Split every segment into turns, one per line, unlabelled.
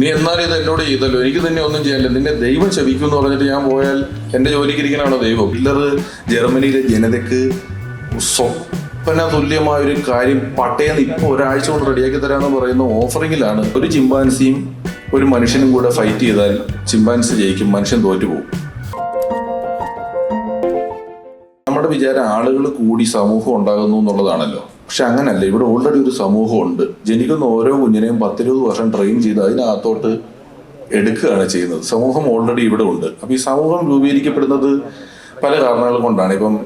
നീ എന്നാലും ഇത് എന്നോട് ചെയ്തല്ലോ. എനിക്ക് നിന്നെ ഒന്നും ചെയ്യാനില്ല. നിന്നെ ദൈവം ശപിക്കും എന്ന് പറഞ്ഞിട്ട് ഞാൻ പോയാൽ എന്റെ ജോലിക്ക് ഇരിക്കണാണോ ദൈവം? ഹിറ്റ്ലർ ജർമ്മനിയിലെ ജനതയ്ക്ക് സ്വപ്ന തുല്യമായ ഒരു കാര്യം പട്ടയെന്ന് ഇപ്പോൾ ഒരാഴ്ച കൊണ്ട് റെഡിയാക്കി തരാമെന്ന് പറയുന്ന ഓഫറിങ്ങിലാണ്. ഒരു ചിമ്പാൻസിയും ഒരു മനുഷ്യനും കൂടെ ഫൈറ്റ് ചെയ്താൽ ചിമ്പാൻസി ജയിക്കും മനുഷ്യൻ തോറ്റു പോകും നമ്മുടെ വിചാരം ആളുകൾ കൂടി സമൂഹം ഉണ്ടാകുന്നു എന്നുള്ളതാണല്ലോ. പക്ഷെ അങ്ങനല്ല. ഇവിടെ ഓൾറെഡി ഒരു സമൂഹമുണ്ട്. ജനിക്കുന്ന ഓരോ കുഞ്ഞിനെയും പത്തിരുപത് വർഷം ട്രെയിൻ ചെയ്ത് അതിനകത്തോട്ട് എടുക്കുകയാണ് ചെയ്യുന്നത്. സമൂഹം ഓൾറെഡി ഇവിടെ ഉണ്ട്. അപ്പൊ ഈ സമൂഹം രൂപീകരിക്കപ്പെടുന്നത് പല കാരണങ്ങൾ കൊണ്ടാണ്. ഇപ്പം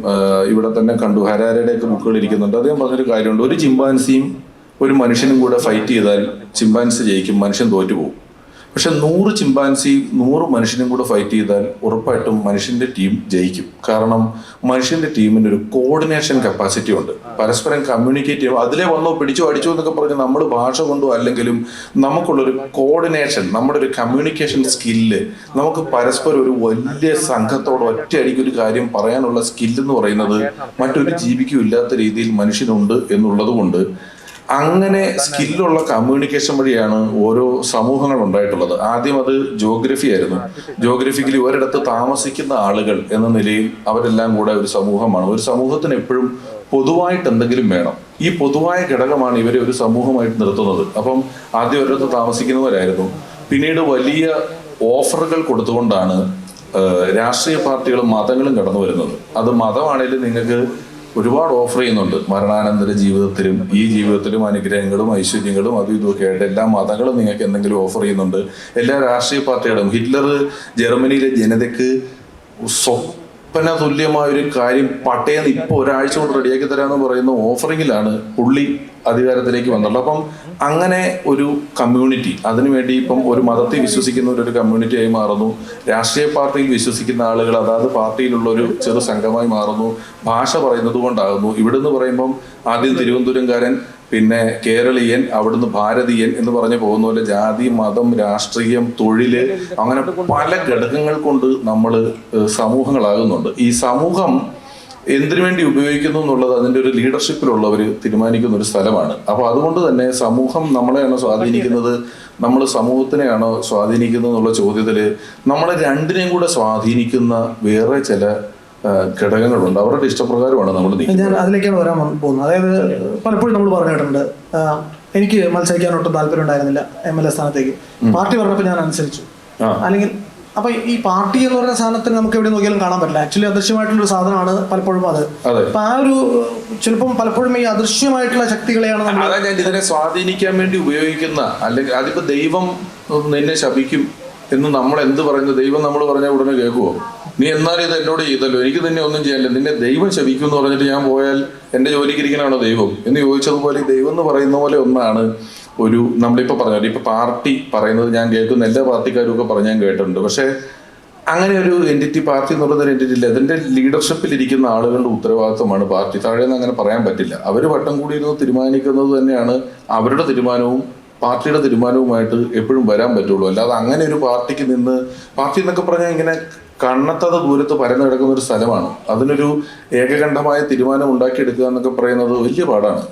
ഇവിടെ തന്നെ കണ്ടു. ഹരാരയുടെ ഒക്കെ ബുക്കുകൾ ഇരിക്കുന്നുണ്ട്. അദ്ദേഹം പറഞ്ഞൊരു കാര്യമുണ്ട്. ഒരു ചിമ്പാൻസിയും ഒരു മനുഷ്യനും കൂടെ ഫൈറ്റ് ചെയ്താൽ ചിമ്പാൻസി ജയിക്കും മനുഷ്യൻ തോറ്റുപോകും. പക്ഷെ നൂറ് ചിമ്പാൻസി നൂറ് മനുഷ്യനും കൂടെ ഫൈറ്റ് ചെയ്താൽ ഉറപ്പായിട്ടും മനുഷ്യന്റെ ടീം ജയിക്കും. കാരണം മനുഷ്യന്റെ ടീമിന് ഒരു കോർഡിനേഷൻ കപ്പാസിറ്റി ഉണ്ട്. പരസ്പരം കമ്മ്യൂണിക്കേറ്റ് ചെയ്യും അതിലെ വന്നോ പിടിച്ചോ അടിച്ചോ എന്നൊക്കെ പറഞ്ഞ് നമ്മൾ ഭാഷ കൊണ്ടോ അല്ലെങ്കിലും നമുക്കുള്ളൊരു കോർഡിനേഷൻ നമ്മുടെ ഒരു കമ്മ്യൂണിക്കേഷൻ സ്കില്ല് നമുക്ക് പരസ്പരം ഒരു വലിയ സംഘത്തോട് ഒറ്റയടിക്ക് ഒരു കാര്യം പറയാനുള്ള സ്കില്ല് എന്ന് പറയുന്നത് മറ്റൊരു ജീവിക്കും ഇല്ലാത്ത രീതിയിൽ മനുഷ്യനുണ്ട് എന്നുള്ളത് കൊണ്ട് അങ്ങനെ സ്കില്ലുള്ള കമ്മ്യൂണിക്കേഷൻ വഴിയാണ് ഓരോ സമൂഹങ്ങൾ ഉണ്ടായിട്ടുള്ളത്. ആദ്യം അത് ജോഗ്രഫി ആയിരുന്നു. ജോഗ്രഫിക്കലി ഒരിടത്ത് താമസിക്കുന്ന ആളുകൾ എന്ന നിലയിൽ അവരെല്ലാം കൂടെ ഒരു സമൂഹമാണ്. ഒരു സമൂഹത്തിന് എപ്പോഴും പൊതുവായിട്ട് എന്തെങ്കിലും വേണം. ഈ പൊതുവായ ഘടകമാണ് ഇവരെ ഒരു സമൂഹമായിട്ട് നിർത്തുന്നത്. അപ്പം ആദ്യം ഒരിടത്ത് താമസിക്കുന്നവരായിരുന്നു പിന്നീട് വലിയ ഓഫറുകൾ കൊടുത്തുകൊണ്ടാണ് രാഷ്ട്രീയ പാർട്ടികളും മതങ്ങളും കടന്നു വരുന്നത് അത് മതമാണെങ്കിലും നിങ്ങൾക്ക് ഒരുപാട് ഓഫർ ചെയ്യുന്നുണ്ട്. മരണാനന്തര ജീവിതത്തിലും ഈ ജീവിതത്തിലും അനുഗ്രഹങ്ങളും ഐശ്വര്യങ്ങളും അതും ഇതുമൊക്കെ ആയിട്ട് എല്ലാ മതങ്ങളും നിങ്ങൾക്ക് എന്തെങ്കിലും ഓഫർ ചെയ്യുന്നുണ്ട്. എല്ലാ രാഷ്ട്രീയ പാർട്ടികളും. ഹിറ്റ്ലർ ജർമ്മനിയിലെ ജനതയ്ക്ക് സ്വപ്ന തുല്യമായ ഒരു കാര്യം പട്ടേന്ന് ഇപ്പൊ ഒരാഴ്ച കൊണ്ട് റെഡിയാക്കി തരാമെന്ന് പറയുന്ന ഓഫറിങ്ങിലാണ് പുള്ളി അധികാരത്തിലേക്ക് വന്നുള്ളത് അപ്പം അങ്ങനെ ഒരു കമ്മ്യൂണിറ്റി അതിനുവേണ്ടി ഇപ്പം ഒരു മതത്തിൽ വിശ്വസിക്കുന്ന ഒരു കമ്മ്യൂണിറ്റി ആയി മാറുന്നു. രാഷ്ട്രീയ പാർട്ടിയിൽ വിശ്വസിക്കുന്ന ആളുകൾ അതാത് പാർട്ടിയിലുള്ള ഒരു ചെറു സംഘമായി മാറുന്നു. ഭാഷ പറയുന്നത് കൊണ്ടാകുന്നു. ഇവിടുന്ന് പറയുമ്പം ആദ്യം തിരുവനന്തപുരംകാരൻ പിന്നെ കേരളീയൻ അവിടുന്ന് ഭാരതീയൻ എന്ന് പറഞ്ഞു പോകുന്ന പോലെ ജാതി മതം രാഷ്ട്രീയം തൊഴിൽ അങ്ങനെ പല ഘടകങ്ങൾ കൊണ്ട് നമ്മൾ സമൂഹങ്ങളാകുന്നുണ്ട്. ഈ സമൂഹം എന്തിനു വേണ്ടി ഉപയോഗിക്കുന്നു എന്നുള്ളത് അതിന്റെ ഒരു ലീഡർഷിപ്പിലുള്ളവർ തീരുമാനിക്കുന്ന ഒരു സ്ഥലമാണ്. അപ്പോൾ അതുകൊണ്ട് തന്നെ സമൂഹം നമ്മളെയാണോ സ്വാധീനിക്കുന്നത്? നമ്മൾ സമൂഹത്തിനെയാണോ സ്വാധീനിക്കുന്നത് എന്നുള്ള ചോദ്യത്തിൽ നമ്മളെ രണ്ടിനെയും കൂടെ സ്വാധീനിക്കുന്ന വേറെ ചില ഘടകങ്ങളുണ്ട്. അവരുടെ ഇഷ്ടപ്രകാരമാണ് നമ്മൾ
ഞാൻ അതിലേക്കാണ് വരാൻ പോകുന്നത്. അതായത് പലപ്പോഴും നമ്മൾ പറഞ്ഞിട്ടുണ്ട് കേട്ടിട്ടുണ്ട്. എനിക്ക് മത്സരിക്കാൻ ഒട്ടും താല്പര്യം ഉണ്ടായിരുന്നില്ല എം എൽ എ സ്ഥാനത്തേക്ക്. പാർട്ടി പറഞ്ഞപ്പോൾ ഞാൻ അനുസരിച്ചു. അല്ലെങ്കിൽ അപ്പൊ ഈ പാർട്ടി എന്ന് പറയുന്ന സാധനത്തിന് നമുക്ക് എവിടെ നോക്കിയാലും കാണാൻ പറ്റില്ല. ആക്ച്വലി അദൃശ്യമായിട്ടുള്ള ഒരു സാധനമാണ് പലപ്പോഴും അത്. അപ്പൊ ആ ഒരു ചിലപ്പം പലപ്പോഴും ഈ അദൃശ്യമായിട്ടുള്ള ശക്തികളെയാണ്
ഇതിനെ സ്വാധീനിക്കാൻ വേണ്ടി ഉപയോഗിക്കുന്ന അല്ലെങ്കിൽ അതിപ്പോ ദൈവം നിന്നെ ശപിക്കും എന്ന് നമ്മൾ എന്ത് പറഞ്ഞു ദൈവം നമ്മൾ പറഞ്ഞ ഉടനെ കേൾക്കുമോ നീ എന്നാലും ഇത് എന്നോട് ചെയ്തല്ലോ. എനിക്ക് തന്നെ ഒന്നും ചെയ്യാനില്ല. നിന്നെ ദൈവം ശപിക്കും എന്ന് പറഞ്ഞിട്ട് ഞാൻ പോയാൽ എന്റെ ജോലിക്ക് ഇരിക്കണാണോ ദൈവം? എന്ന് ചോദിച്ചതുപോലെ ദൈവം എന്ന് പറയുന്ന പോലെ ഒന്നാണ് ഒരു നമ്മളിപ്പോ പറഞ്ഞത് ഇപ്പൊ പാർട്ടി പറയുന്നത് ഞാൻ കേൾക്കുന്ന. എല്ലാ പാർട്ടിക്കാരും ഒക്കെ പറഞ്ഞ് ഞാൻ കേട്ടിട്ടുണ്ട്. പക്ഷേ അങ്ങനെ ഒരു എന്റിറ്റി പാർട്ടി എന്ന് പറയുന്ന ഒരു എന്റിറ്റി ഇല്ല. അതിന്റെ ലീഡർഷിപ്പിൽ ഇരിക്കുന്ന ആളുകളുടെ ഉത്തരവാദിത്വമാണ് പാർട്ടി. താഴെ അങ്ങനെ പറയാൻ പറ്റില്ല. അവർ വട്ടം കൂടി ഇരുന്ന് തീരുമാനിക്കുന്നത് തന്നെയാണ് അവരുടെ തീരുമാനവും പാർട്ടിയുടെ തീരുമാനവുമായിട്ട് എപ്പോഴും വരാൻ പറ്റുള്ളൂ. അല്ലാതെ അങ്ങനെ ഒരു പാർട്ടിക്ക് നിന്ന് പാർട്ടി എന്നൊക്കെ പറഞ്ഞാൽ ഇങ്ങനെ കണ്ണത്തത ദൂരത്ത് പരന്നു കിടക്കുന്ന ഒരു സ്ഥലമാണ്. അതിനൊരു ഏകകണ്ഠമായ തീരുമാനം ഉണ്ടാക്കിയെടുക്കുക എന്നൊക്കെ പറയുന്നത് വലിയ പാടാണ്.